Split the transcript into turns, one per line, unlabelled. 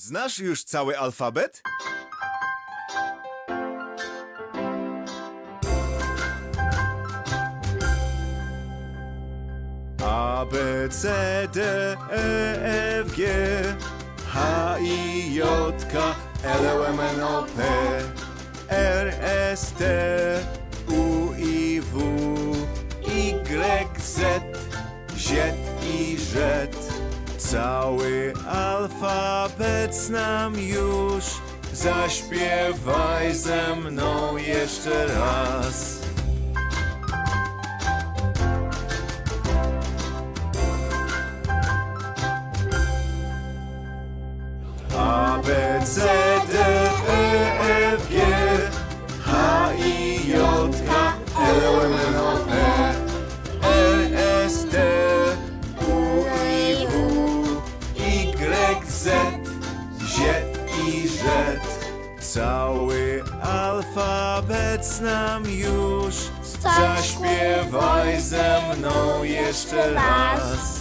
Znasz już cały alfabet? A, B, C, D, E, F, G H, I, J, K, L, M, N, O, P R, S, T, U, I, W Y, Z Z i Z Cały alfabet znam już. Zaśpiewaj ze mną jeszcze raz Z Z i Z. Cały alfabet znam już. Zaśpiewaj ze mną jeszcze raz